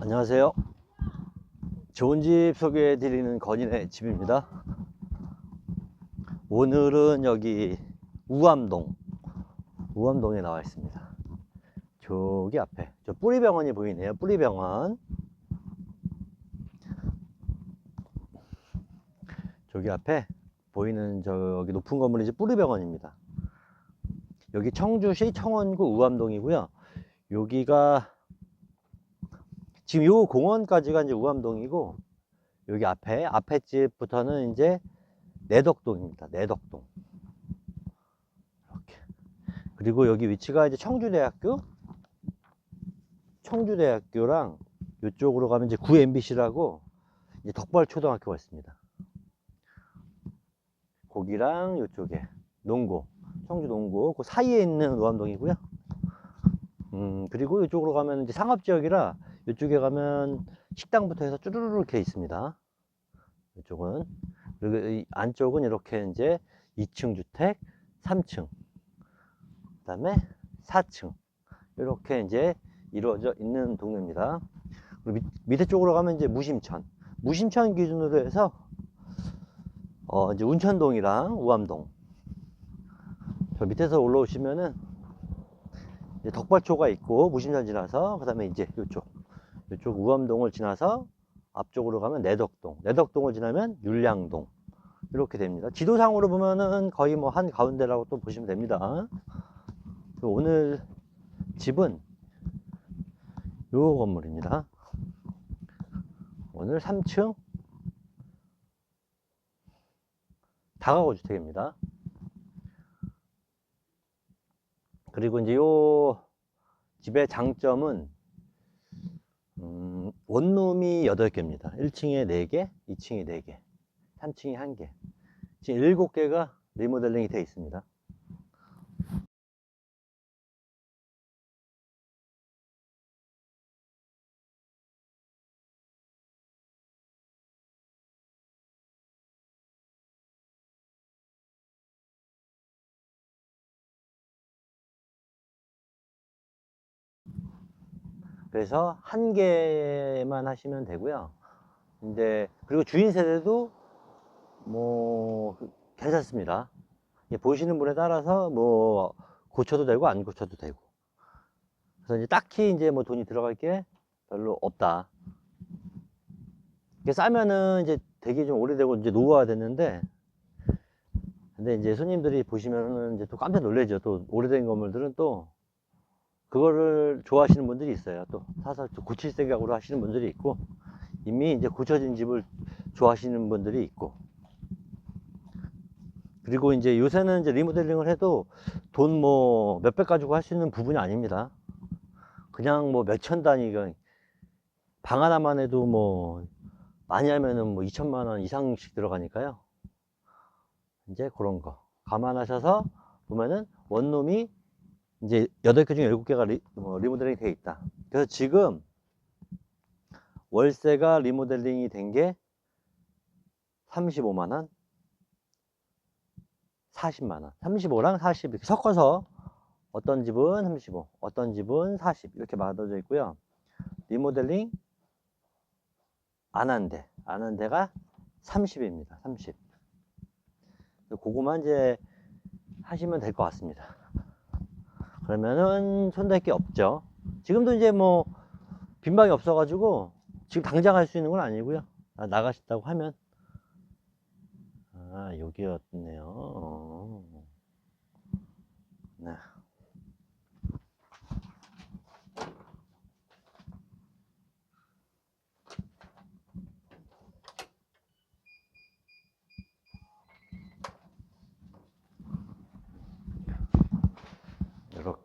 안녕하세요. 좋은 집 소개해 드리는 건인의 집입니다. 오늘은 여기 우암동, 우암동에 나와 있습니다. 저기 앞에, 저 뿌리병원이 보이네요. 뿌리병원. 저기 앞에 보이는 저기 높은 건물이 이제 뿌리병원입니다. 여기 청주시 청원구 우암동이고요. 여기가 지금 요 공원까지가 이제 우암동이고 여기 앞에 앞에 집부터는 이제 내덕동입니다. 내덕동. 이렇게. 그리고 여기 위치가 이제 청주대학교 청주대학교랑 이쪽으로 가면 이제 구 MBC라고 이제 덕발초등학교가 있습니다. 거기랑 이쪽에 농고 청주 농고 그 사이에 있는 우암동이고요. 음 그리고 이쪽으로 가면 이제 상업 지역이라 이쪽에 가면 식당부터 해서 쭈루루루 이렇게 있습니다. 이쪽은. 그리고 이 안쪽은 이렇게 이제 2층 주택, 3층, 그다음에 4층. 이렇게 이제 이루어져 있는 동네입니다. 그리고 밑, 밑에 쪽으로 가면 이제 무심천, 무심천 기준으로 해서 어 이제 운천동이랑 우암동. 저 밑에서 올라오시면은 덕발초가 있고 무심천 지나서 그다음에 이제 이쪽 이쪽 우암동을 지나서 앞쪽으로 가면 내덕동, 내덕동을 지나면 율량동 이렇게 됩니다. 지도상으로 보면은 거의 뭐 한 가운데라고 또 보시면 됩니다. 오늘 집은 요 건물입니다. 오늘 3층 다가구 주택입니다. 그리고 이제 요 집의 장점은 음, 원룸이 8개입니다. 1층에 4개, 2층에 4개, 3층에 1개. 지금 7개가 리모델링이 되어 있습니다. 그래서 한 개만 하시면 되고요. 이제 그리고 주인 세대도 뭐 괜찮습니다. 보시는 분에 따라서 뭐 고쳐도 되고 안 고쳐도 되고. 그래서 이제 딱히 이제 뭐 돈이 들어갈 게 별로 없다. 이게 싸면은 이제 되게 좀 오래되고 이제 노후화 됐는데 근데 이제 손님들이 보시면은 이제 또 깜짝 놀라죠. 또 오래된 건물들은 또 그거를 좋아하시는 분들이 있어요. 또 사서 또 고칠 생각으로 하시는 분들이 있고 이미 이제 고쳐진 집을 좋아하시는 분들이 있고 그리고 이제 요새는 이제 리모델링을 해도 돈 뭐 몇백 가지고 할 수 있는 부분이 아닙니다. 그냥 뭐 몇천 단위가 방 하나만 해도 뭐 많이 하면은 뭐 2천만 원 이상씩 들어가니까요. 이제 그런 거 감안하셔서 보면은 원룸이 이제 8개 중에 7개가 리, 뭐 리모델링이 되어 있다. 그래서 지금 월세가 리모델링이 된 게 35만원, 40만원. 35랑 40 이렇게 섞어서 어떤 집은 35, 어떤 집은 40 이렇게 만들어져 있고요. 리모델링 안 한 데, 안 한 데가 30입니다. 30. 그거만 이제 하시면 될 것 같습니다. 그러면은 손댈 게 없죠. 지금도 이제 뭐 빈방이 없어가지고 지금 당장 할 수 있는 건 아니고요. 아, 나가신다고 하면 아 여기였네요. 어. 네.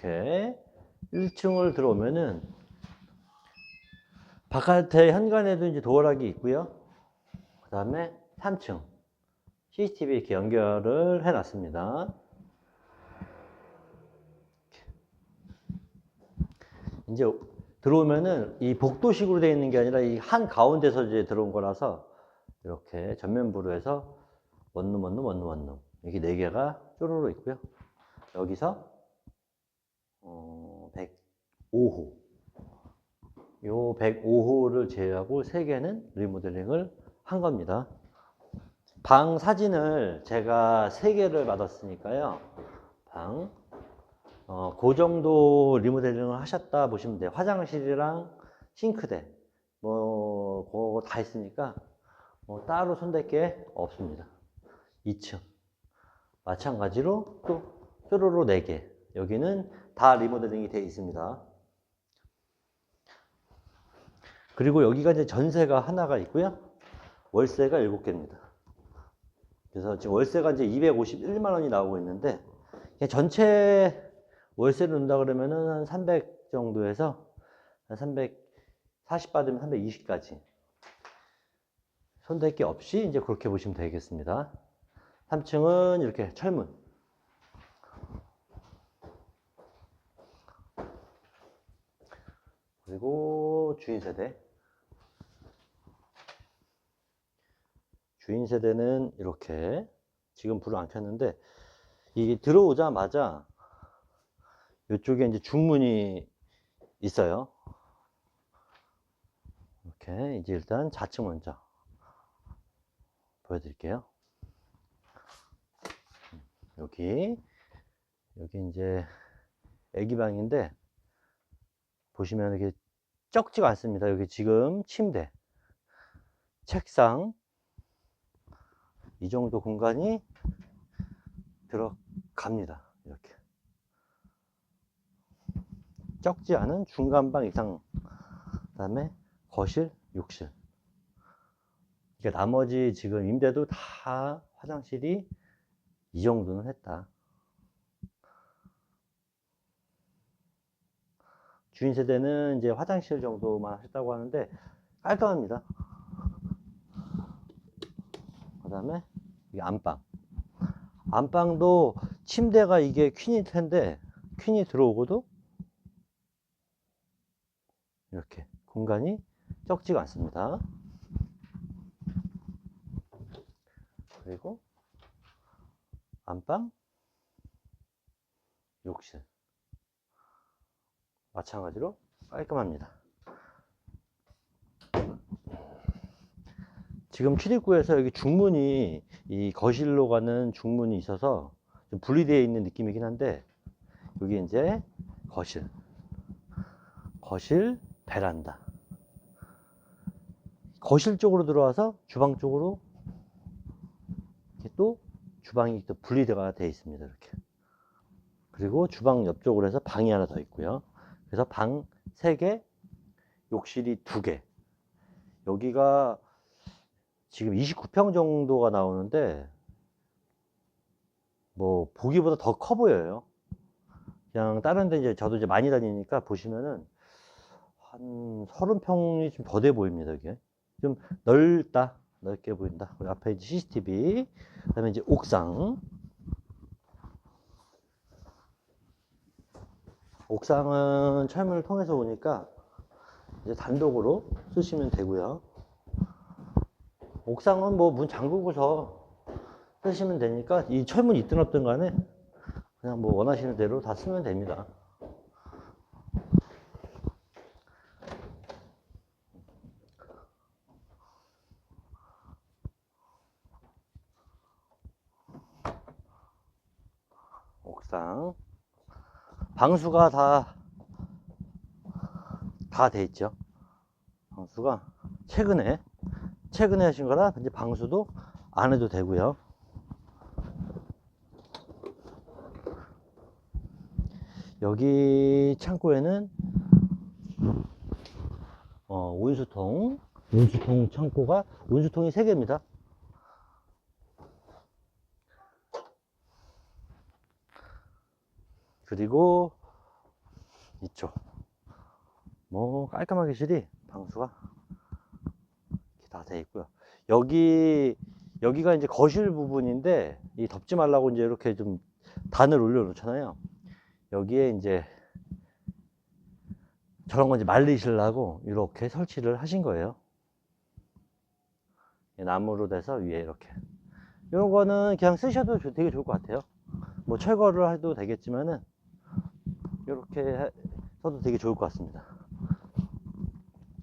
이렇게 1층을 들어오면은 바깥에 현관에도 이제 도어락이 있고요. 그 다음에 3층 CCTV 이렇게 연결을 해 놨습니다. 이제 들어오면은 이 복도식으로 되어 있는 게 아니라 이 한 가운데서 이제 들어온 거라서 이렇게 전면부로 해서 원룸 원룸 원룸 원룸 이렇게 네 개가 쪼르르 있고요. 여기서 어, 100, 105호. 요 105호를 제외하고 3개는 리모델링을 한 겁니다. 방 사진을 제가 3개를 받았으니까요. 방, 어, 그 정도 리모델링을 하셨다 보시면 돼요. 화장실이랑 싱크대, 뭐, 그거 다 있으니까, 뭐, 따로 손댈 게 없습니다. 2층. 마찬가지로 또, 뾰로로 4개. 여기는 다 리모델링이 되어 있습니다. 그리고 여기가 이제 전세가 하나가 있고요. 월세가 7개입니다. 그래서 지금 월세가 이제 251만 원이 나오고 있는데, 전체 월세를 넣는다 그러면은 한 300 정도에서 한 340 받으면 320까지. 손댈 게 없이 이제 그렇게 보시면 되겠습니다. 3층은 이렇게 철문. 그리고 주인 세대. 주인 세대는 이렇게 지금 불을 안 켰는데 이게 들어오자마자 이쪽에 이제 중문이 있어요. 이렇게 이제 일단 좌측 먼저 보여드릴게요. 여기 여기 이제 애기 방인데 보시면 이게 적지가 않습니다. 여기 지금 침대, 책상 이 정도 공간이 들어갑니다. 이렇게 적지 않은 중간방 이상 그 다음에 거실, 욕실. 그러니까 나머지 지금 임대도 다 화장실이 이 정도는 했다. 주인 세대는 이제 화장실 정도만 했다고 하는데 깔끔합니다. 그 다음에 이 안방. 안방도 침대가 이게 퀸일 텐데 퀸이 들어오고도 이렇게 공간이 적지가 않습니다. 그리고 안방, 욕실. 마찬가지로 깔끔합니다. 지금 출입구에서 여기 중문이 이 거실로 가는 중문이 있어서 좀 분리되어 있는 느낌이긴 한데 여기 이제 거실, 거실, 베란다. 거실 쪽으로 들어와서 주방 쪽으로 이렇게 또 주방이 또 분리가 되어 있습니다. 이렇게. 그리고 주방 옆쪽으로 해서 방이 하나 더 있고요. 그래서 방 3개, 욕실이 2개. 여기가 지금 29평 정도가 나오는데 뭐 보기보다 더 커 보여요. 그냥 다른 데 이제 저도 이제 많이 다니니까 보시면은 한 30평이 좀 더 돼 보입니다, 이게. 좀 넓다. 넓게 보인다. 우리 앞에 이제 CCTV. 그 다음에 이제 옥상. 옥상은 철문을 통해서 오니까 이제 단독으로 쓰시면 되고요. 옥상은 뭐 문 잠그고서 쓰시면 되니까 이 철문 있든 없든 간에 그냥 뭐 원하시는 대로 다 쓰면 됩니다. 옥상 방수가 다 다 돼 있죠. 방수가 최근에 최근에 하신 거라 이제 방수도 안 해도 되고요. 여기 창고에는 어, 온수통, 온수통 창고가 온수통이 3개입니다. 그리고 이쪽 뭐 깔끔하게 실이 방수가 다 돼 있고요. 여기 여기가 이제 거실 부분인데 이 덮지 말라고 이제 이렇게 좀 단을 올려 놓잖아요. 여기에 이제 저런 거 이제 말리시려고 이렇게 설치를 하신 거예요. 나무로 돼서 위에 이렇게. 이런 거는 그냥 쓰셔도 좋- 되게 좋을 것 같아요. 뭐 철거를 해도 되겠지만은 이렇게 써도 되게 좋을 것 같습니다.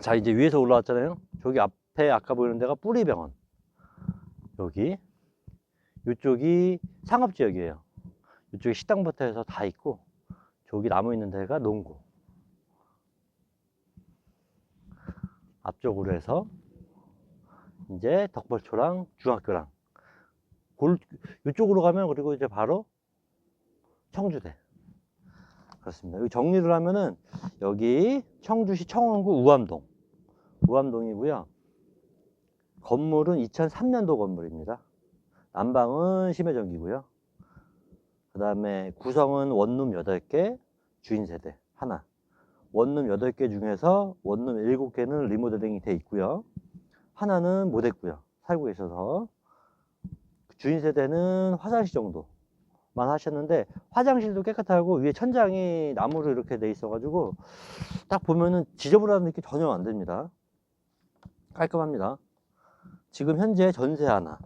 자, 이제 위에서 올라왔잖아요. 저기 앞에 아까 보이는 데가 뿌리병원. 여기. 이쪽이 상업지역이에요. 이쪽에 식당부터 해서 다 있고, 저기 나무 있는 데가 농구. 앞쪽으로 해서 이제 덕벌초랑 중학교랑 골 이쪽으로 가면 그리고 이제 바로 청주대 그렇습니다. 여기 정리를 하면은 여기 청주시 청원구 우암동 우암동이고요. 건물은 2003년도 건물입니다. 난방은 심해전기고요. 그 다음에 구성은 원룸 8개, 주인 세대 하나. 원룸 8개 중에서 원룸 7개는 리모델링이 돼 있고요. 하나는 못 했고요. 살고 계셔서. 주인 세대는 화장실 정도 만 하셨는데 화장실도 깨끗하고 위에 천장이 나무로 이렇게 돼 있어 가지고 딱 보면은 지저분한 느낌 전혀 안 듭니다. 깔끔합니다. 지금 현재 전세 하나,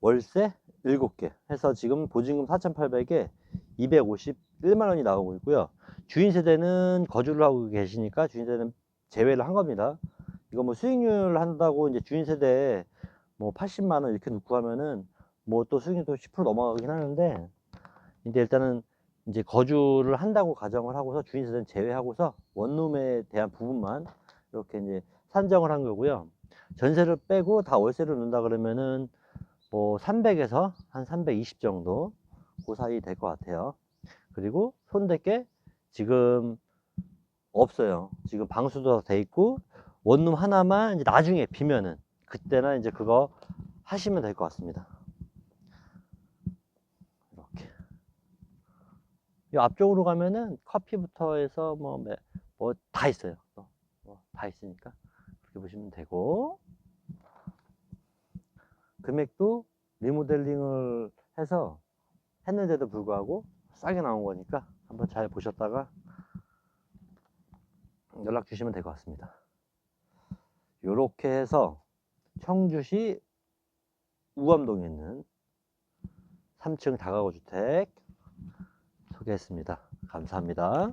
월세 7개 해서 지금 보증금 4,800에 251만 원이 나오고 있고요. 주인 세대는 거주를 하고 계시니까 주인 세대는 제외를 한 겁니다. 이거 뭐 수익률 한다고 이제 주인 세대 뭐 80만 원 이렇게 놓고 하면은 뭐 또 수익률도 10% 넘어가긴 하는데 이제 일단은 이제 거주를 한다고 가정을 하고서 주인 세대는 제외하고서 원룸에 대한 부분만 이렇게 이제 산정을 한 거고요. 전세를 빼고 다 월세를 넣는다 그러면은 뭐 300에서 한 320 정도 그 사이 될 것 같아요. 그리고 손댈 지금 없어요. 지금 방수도 돼 있고 원룸 하나만 이제 나중에 비면은 그때나 이제 그거 하시면 될 것 같습니다. 이렇게. 이 앞쪽으로 가면은 커피부터 해서 뭐 뭐 다 있어요. 뭐 다 있으니까 그렇게 보시면 되고 금액도 리모델링을 해서 했는데도 불구하고 싸게 나온 거니까 한번 잘 보셨다가 연락 주시면 될 것 같습니다. 이렇게 해서 청주시 우암동에 있는 3층 다가구 주택 소개했습니다. 감사합니다.